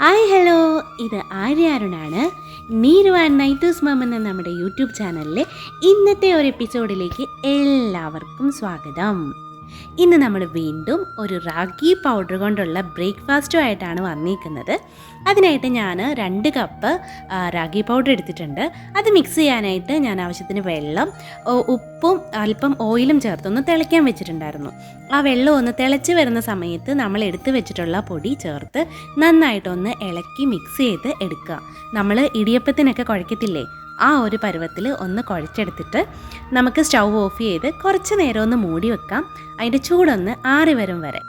Hi hello ഇത് ആര്യ അരുണാണ്. നീരു and നൈറ്റൂസ് മം എന്ന നമ്മുടെ യൂട്യൂബ് ചാനലിലെ ഇന്നത്തെ ഒരു എപ്പിസോഡിലേക്ക് എല്ലാവർക്കും സ്വാഗതം. ഇന്ന് നമ്മൾ വീണ്ടും ഒരു റാഗി പൗഡർ കൊണ്ടുള്ള ബ്രേക്ക്ഫാസ്റ്റുമായിട്ടാണ് വന്നിരിക്കുന്നത്. അതിനായിട്ട് ഞാൻ രണ്ട് കപ്പ് റാഗി പൗഡർ എടുത്തിട്ടുണ്ട്. അത് മിക്സ് ചെയ്യാനായിട്ട് ഞാൻ ആവശ്യത്തിന് വെള്ളം ഉപ്പും അല്പം ഓയിലും ചേർത്തൊന്ന് തിളയ്ക്കാൻ വെച്ചിട്ടുണ്ടായിരുന്നു. ആ വെള്ളം ഒന്ന് തിളച്ച് വരുന്ന സമയത്ത് നമ്മൾ എടുത്തു വെച്ചിട്ടുള്ള പൊടി ചേർത്ത് നന്നായിട്ടൊന്ന് ഇളക്കി മിക്സ് ചെയ്ത് എടുക്കുക. നമ്മൾ ഇടിയപ്പത്തിനൊക്കെ കുഴക്കത്തില്ലേ? ആ ഒരു പരുവത്തിൽ ഒന്ന് കുഴച്ചെടുത്തിട്ട് നമുക്ക് സ്റ്റൗ ഓഫ് ചെയ്ത് കുറച്ച് നേരം ഒന്ന് മൂടി വെക്കാം. അതിന്റെ ചൂടൊന്ന് ആറി വരും വരെ.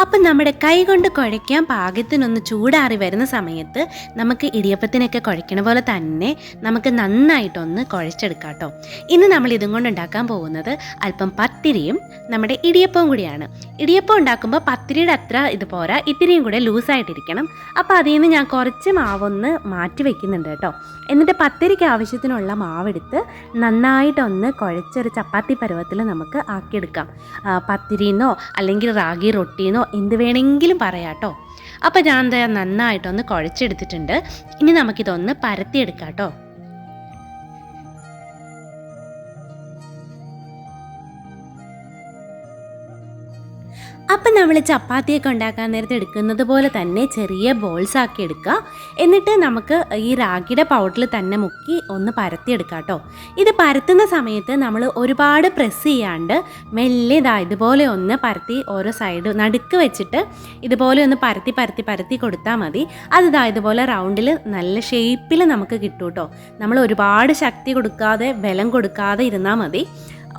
അപ്പം നമ്മുടെ കൈ കൊണ്ട് കുഴയ്ക്കാൻ പാകത്തിനൊന്ന് ചൂടാറി വരുന്ന സമയത്ത് നമുക്ക് ഇടിയപ്പത്തിനൊക്കെ കുഴയ്ക്കണ പോലെ തന്നെ നമുക്ക് നന്നായിട്ടൊന്ന് കുഴച്ചെടുക്കാം കേട്ടോ. ഇന്ന് നമ്മൾ ഇതും കൊണ്ട് ഉണ്ടാക്കാൻ പോകുന്നത് അല്പം പത്തിരിയും നമ്മുടെ ഇടിയപ്പവും കൂടിയാണ്. ഇടിയപ്പം ഉണ്ടാക്കുമ്പോൾ പത്തിരിയുടെ അത്ര ഇത് പോരാ ഇത്തിരിയും കൂടെ ലൂസായിട്ടിരിക്കണം. അപ്പോൾ അതിൽ നിന്ന് ഞാൻ കുറച്ച് മാവൊന്ന് മാറ്റി വെക്കുന്നുണ്ട് കേട്ടോ. എന്നിട്ട് പത്തിരിക്ക് ആവശ്യത്തിനുള്ള മാവെടുത്ത് നന്നായിട്ടൊന്ന് കുഴച്ചൊരു ചപ്പാത്തി പരുവത്തിൽ നമുക്ക് ആക്കിയെടുക്കാം. പത്തിരിന്നോ അല്ലെങ്കിൽ റാഗി റൊട്ടിന്നോ എന്ത് വേണമെങ്കിലും പറയാം കേട്ടോ അപ്പോൾ ഞാൻ നന്നായിട്ടൊന്ന് കുഴച്ചെടുത്തിട്ടുണ്ട്. ഇനി നമുക്കിതൊന്ന് പരത്തിയെടുക്കാം കേട്ടോ അപ്പം നമ്മൾ ചപ്പാത്തിയൊക്കെ ഉണ്ടാക്കാൻ നേരത്തെ എടുക്കുന്നത് പോലെ തന്നെ ചെറിയ ബോൾസ് ആക്കി എടുക്കുക. എന്നിട്ട് നമുക്ക് ഈ റാഗിയുടെ പൗഡറിൽ തന്നെ മുക്കി ഒന്ന് പരത്തിയെടുക്കാം കേട്ടോ. ഇത് പരത്തുന്ന സമയത്ത് നമ്മൾ ഒരുപാട് പ്രസ് ചെയ്യാണ്ട് മെല്ലെ ഇതാ ഇതുപോലെ ഒന്ന് പരത്തി ഓരോ സൈഡ് നടുക്ക് വെച്ചിട്ട് ഇതുപോലെ ഒന്ന് പരത്തി പരത്തി പരത്തി കൊടുത്താൽ മതി. അത് ഇതാ ഇതുപോലെ റൗണ്ടിൽ നല്ല ഷേപ്പിൽ നമുക്ക് കിട്ടും കേട്ടോ. നമ്മൾ ഒരുപാട് ശക്തി കൊടുക്കാതെ ബലം കൊടുക്കാതെ ഇരുന്നാൽ മതി.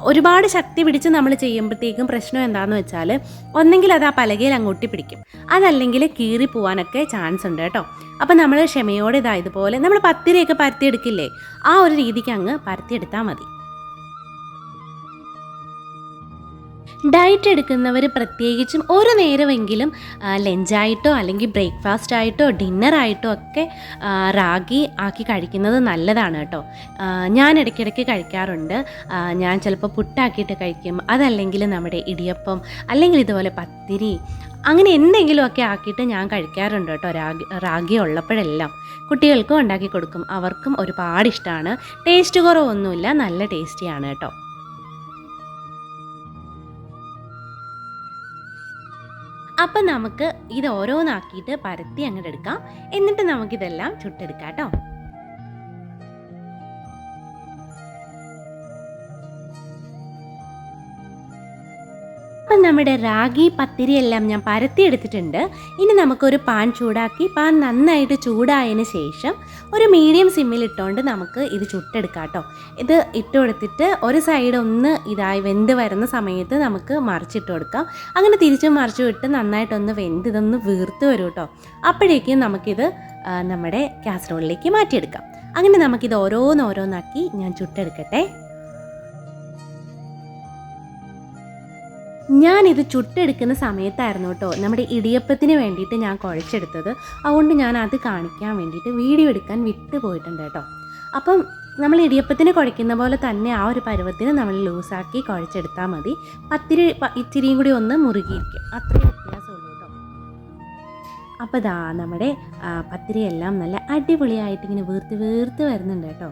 ഒരുപാട് ശക്തി പിടിച്ച് നമ്മൾ ചെയ്യുമ്പോഴത്തേക്കും പ്രശ്നം എന്താണെന്ന് വെച്ചാൽ ഒന്നെങ്കിൽ അത് ആ പലകയിൽ അങ്ങോട്ട് പിടിക്കും. അതല്ലെങ്കിൽ കീറി പോവാനൊക്കെ ചാൻസ് ഉണ്ട് കേട്ടോ. അപ്പം നമ്മൾ ക്ഷമയോടെ ഇതായതുപോലെ നമ്മൾ പത്തിരയൊക്കെ പരത്തിയെടുക്കില്ലേ? ആ ഒരു രീതിക്ക് അങ്ങ് പരത്തിയെടുത്താൽ മതി. ഡയറ്റ് എടുക്കുന്നവർ പ്രത്യേകിച്ചും ഒരു നേരമെങ്കിലും ലഞ്ചായിട്ടോ അല്ലെങ്കിൽ ബ്രേക്ക്ഫാസ്റ്റ് ആയിട്ടോ ഡിന്നറായിട്ടോ ഒക്കെ റാഗി ആക്കി കഴിക്കുന്നത് നല്ലതാണ് കേട്ടോ. ഞാൻ ഇടയ്ക്കിടയ്ക്ക് കഴിക്കാറുണ്ട്. ഞാൻ ചിലപ്പോൾ പുട്ടാക്കിയിട്ട് കഴിക്കും. അതല്ലെങ്കിൽ നമ്മുടെ ഇടിയപ്പം അല്ലെങ്കിൽ ഇതുപോലെ പത്തിരി അങ്ങനെ എന്തെങ്കിലുമൊക്കെ ആക്കിയിട്ട് ഞാൻ കഴിക്കാറുണ്ട് കേട്ടോ. രാഗി റാഗി ഉള്ളപ്പോഴെല്ലാം. കുട്ടികൾക്കും ഉണ്ടാക്കി കൊടുക്കും. അവർക്കും ഒരുപാട് ഇഷ്ടമാണ്. ടേസ്റ്റ് കുറവൊന്നുമില്ല. നല്ല ടേസ്റ്റിയാണ് കേട്ടോ. അപ്പം നമുക്ക് ഇത് ഓരോന്നാക്കിയിട്ട് പരത്തി അങ്ങോട്ട് എടുക്കാം. എന്നിട്ട് നമുക്കിതെല്ലാം ചുട്ടെടുക്കാം കേട്ടോ. നമ്മുടെ റാഗി പത്തിരി എല്ലാം ഞാൻ പരത്തി എടുത്തിട്ടുണ്ട് ഇനി നമുക്കൊരു പാൻ ചൂടാക്കി പാൻ നന്നായിട്ട് ചൂടായതിന് ശേഷം ഒരു മീഡിയം സിമ്മിൽ ഇട്ടുകൊണ്ട് നമുക്ക് ഇത് ചുട്ടെടുക്കാം കേട്ടോ ഇത് ഇട്ട് കൊടുത്തിട്ട് ഒരു സൈഡ് ഒന്ന് ഇതായി വെന്ത് വരുന്ന സമയത്ത് നമുക്ക് മറിച്ചിട്ട് കൊടുക്കാം. അങ്ങനെ തിരിച്ചും മറിച്ചും ഇട്ട് നന്നായിട്ടൊന്ന് വെന്ത് ഇതൊന്ന് വീർത്ത് വരും കേട്ടോ അപ്പോഴേക്കും നമുക്കിത് നമ്മുടെ കാസറോളിലേക്ക് മാറ്റിയെടുക്കാം. അങ്ങനെ നമുക്കിത് ഓരോന്നോരോന്നാക്കി ഞാൻ ചുട്ടെടുക്കട്ടെ. ഞാനിത് ചുട്ടെടുക്കുന്ന സമയത്തായിരുന്നു കേട്ടോ. നമ്മുടെ ഇടിയപ്പത്തിന് വേണ്ടിയിട്ട് ഞാൻ കുഴച്ചെടുത്തത്. അതുകൊണ്ട് ഞാൻ അത് കാണിക്കാൻ വേണ്ടിയിട്ട് വീഡിയോ എടുക്കാൻ വിട്ടു പോയിട്ടുണ്ട് കേട്ടോ. അപ്പം നമ്മൾ ഇടിയപ്പത്തിന് കുഴയ്ക്കുന്ന പോലെ തന്നെ ആ ഒരു പരുവത്തിന് നമ്മൾ ലൂസാക്കി കുഴച്ചെടുത്താൽ മതി. പത്തിരി ഇത്തിരിയും കൂടി ഒന്ന് മുറുകിയിരിക്കും. അത്രയും വ്യത്യാസമുള്ളൂ കേട്ടോ. അപ്പോൾ ദാ നമ്മുടെ പത്തിരിയെല്ലാം നല്ല അടിപൊളിയായിട്ട് ഇങ്ങനെ വീർത്ത് വീർത്ത് വരുന്നുണ്ട് കേട്ടോ.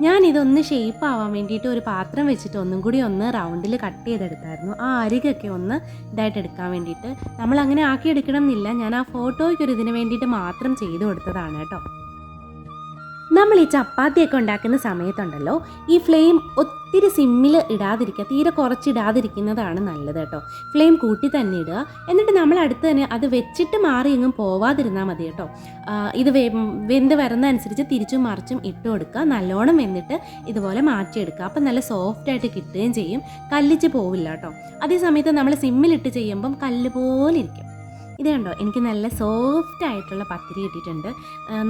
ഞാൻ ഇതൊന്ന് ഷേപ്പ് ആവാൻ വേണ്ടിയിട്ട് ഒരു പാത്രം വെച്ചിട്ട് ഒന്നും കൂടി ഒന്ന് റൗണ്ടിൽ കട്ട് ചെയ്തെടുത്തായിരുന്നു. ആ അരികൊക്കെ ഒന്ന് ഇതായിട്ട് എടുക്കാൻ വേണ്ടിയിട്ട്. നമ്മൾ അങ്ങനെ ആക്കി എടുക്കണം എന്നില്ല. ഞാൻ ആ ഫോട്ടോയ്ക്കൊരു ഇതിന് വേണ്ടിയിട്ട് മാത്രം ചെയ്തു കൊടുത്തതാണ് കേട്ടോ. നമ്മൾ ഈ ചപ്പാത്തിയൊക്കെ ഉണ്ടാക്കുന്ന സമയത്തുണ്ടല്ലോ ഈ ഫ്ലെയിം ഒത്തിരി സിമ്മിൽ ഇടാതിരിക്കുക തീരെ കുറച്ചിടാതിരിക്കുന്നതാണ് നല്ലത് കേട്ടോ. ഫ്ലെയിം കൂട്ടി തന്നെ ഇടുക. എന്നിട്ട് നമ്മൾ അടുത്ത് തന്നെ അത് വെച്ചിട്ട് മാറി എങ്ങും പോവാതിരുന്നാൽ മതി കേട്ടോ. ഇത് വെന്ത് വരുന്നതനുസരിച്ച് തിരിച്ചും മറിച്ചും ഇട്ട് കൊടുക്കുക. നല്ലോണം വെന്നിട്ട് ഇതുപോലെ മാറ്റിയെടുക്കുക. അപ്പം നല്ല സോഫ്റ്റായിട്ട് കിട്ടുകയും ചെയ്യും. കല്ലിച്ച് പോവില്ല കേട്ടോ. അതേ സമയത്ത് നമ്മൾ സിമ്മിലിട്ട് ചെയ്യുമ്പം കല്ല് പോലെ ഇരിക്കും. ഇത് എനിക്ക് നല്ല സോഫ്റ്റ് ആയിട്ടുള്ള പത്തിരി കിട്ടിയിട്ടുണ്ട്.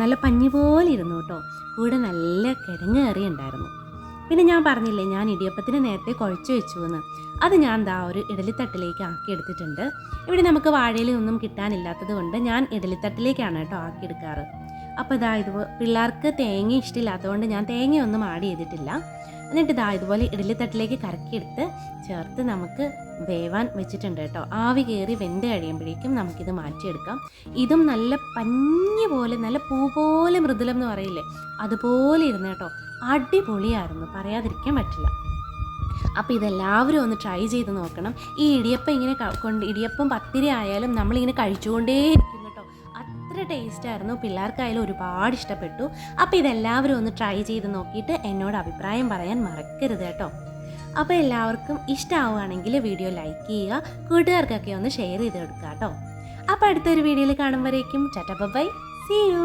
നല്ല പഞ്ഞി പോലെ ഇരുന്നു കേട്ടോ. കൂടെ നല്ല കിഴങ്ങ് കറി ഉണ്ടായിരുന്നു. പിന്നെ ഞാൻ പറഞ്ഞില്ലേ ഞാൻ ഇടിയപ്പത്തിന് നേരത്തെ കുഴച്ച് വെച്ചു എന്ന്. അത് ഞാൻ ദാ ഒരു ഇഡലിത്തട്ടിലേക്ക് ആക്കി എടുത്തിട്ടുണ്ട്. ഇവിടെ നമുക്ക് വാഴയിലൊന്നും കിട്ടാനില്ലാത്തത് കൊണ്ട് ഞാൻ ഇഡലിത്തട്ടിലേക്കാണ് കേട്ടോ ആക്കിയെടുക്കാറ് അപ്പോൾ ഇതാ ഇത് പിള്ളേർക്ക് തേങ്ങ ഇഷ്ടമില്ലാത്തതുകൊണ്ട് ഞാൻ തേങ്ങയൊന്നും ആഡ് ചെയ്തിട്ടില്ല. എന്നിട്ട് ഇതാ ഇതുപോലെ ഇഡലിത്തട്ടിലേക്ക് കറക്കിയെടുത്ത് ചേർത്ത് നമുക്ക് വേവാൻ വെച്ചിട്ടുണ്ട് കേട്ടോ. ആവി കയറി വെന്ത് കഴിയുമ്പോഴേക്കും നമുക്കിത് മാറ്റിയെടുക്കാം. ഇതും നല്ല പഞ്ഞി പോലെ നല്ല പൂ പോലെ മൃദുലം എന്ന് പറയില്ലേ? അതുപോലെ ഇരുന്ന് കേട്ടോ. അടിപൊളിയായിരുന്നു. പറയാതിരിക്കാൻ പറ്റില്ല. അപ്പോൾ ഇതെല്ലാവരും ഒന്ന് ട്രൈ ചെയ്ത് നോക്കണം. ഈ ഇടിയപ്പം ഇങ്ങനെ കൊണ്ട് ഇടിയപ്പം പത്തിരി ആയാലും നമ്മളിങ്ങനെ കഴിച്ചുകൊണ്ടേയിരിക്കും. കേട്ടോ അത്ര ടേസ്റ്റ് ആയിരുന്നു. പിള്ളേർക്കായാലും ഒരുപാട് ഇഷ്ടപ്പെട്ടു. അപ്പോൾ ഇതെല്ലാവരും ഒന്ന് ട്രൈ ചെയ്ത് നോക്കിയിട്ട് എന്നോട് അഭിപ്രായം പറയാൻ മറക്കരുത് കേട്ടോ. അപ്പോൾ എല്ലാവർക്കും ഇഷ്ടമാവുകയാണെങ്കിൽ വീഡിയോ ലൈക്ക് ചെയ്യുക കൂട്ടുകാർക്കൊക്കെ ഒന്ന് ഷെയർ ചെയ്ത് കൊടുക്കുക കേട്ടോ. അപ്പോൾ അടുത്തൊരു വീഡിയോയിൽ കാണുമ്പോഴേക്കും ചട്ടപ്പ ബൈ സി യു